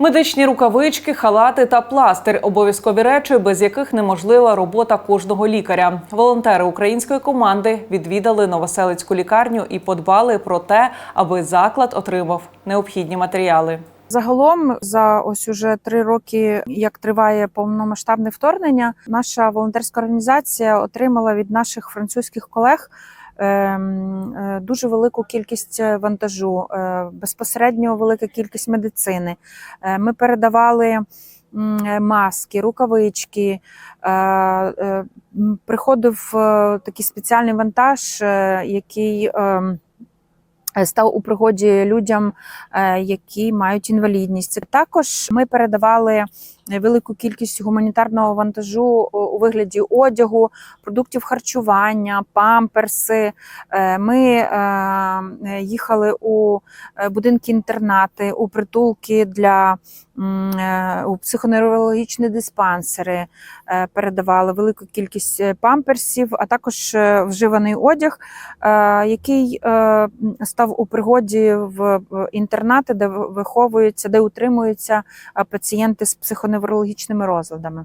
Медичні рукавички, халати та пластир обов'язкові речі, без яких неможлива робота кожного лікаря. Волонтери української команди відвідали новоселицьку лікарню і подбали про те, аби заклад отримав необхідні матеріали. Загалом, за ось уже три роки, як триває повномасштабне вторгнення, наша волонтерська організація отримала від наших французьких колег ем, е, дуже велику кількість е, вантажу, е, безпосередньо велика кількість медицини. Е, Ми передавали маски, рукавички. Приходив такий спеціальний вантаж, який ем, став у пригоді людям, е, які мають інвалідність. Також ми передавали велику кількість гуманітарного вантажу у вигляді одягу, продуктів харчування, памперси. Е, Ми е, їхали у е, будинки-інтернати, у притулки для е, у психоневрологічні диспансери, е, передавали велику кількість е, памперсів, а також е, вживаний одяг, е, який е, м, став у пригоді в в інтернати, де виховуються, де утримуються е, пацієнти з психоневрологічними розладами.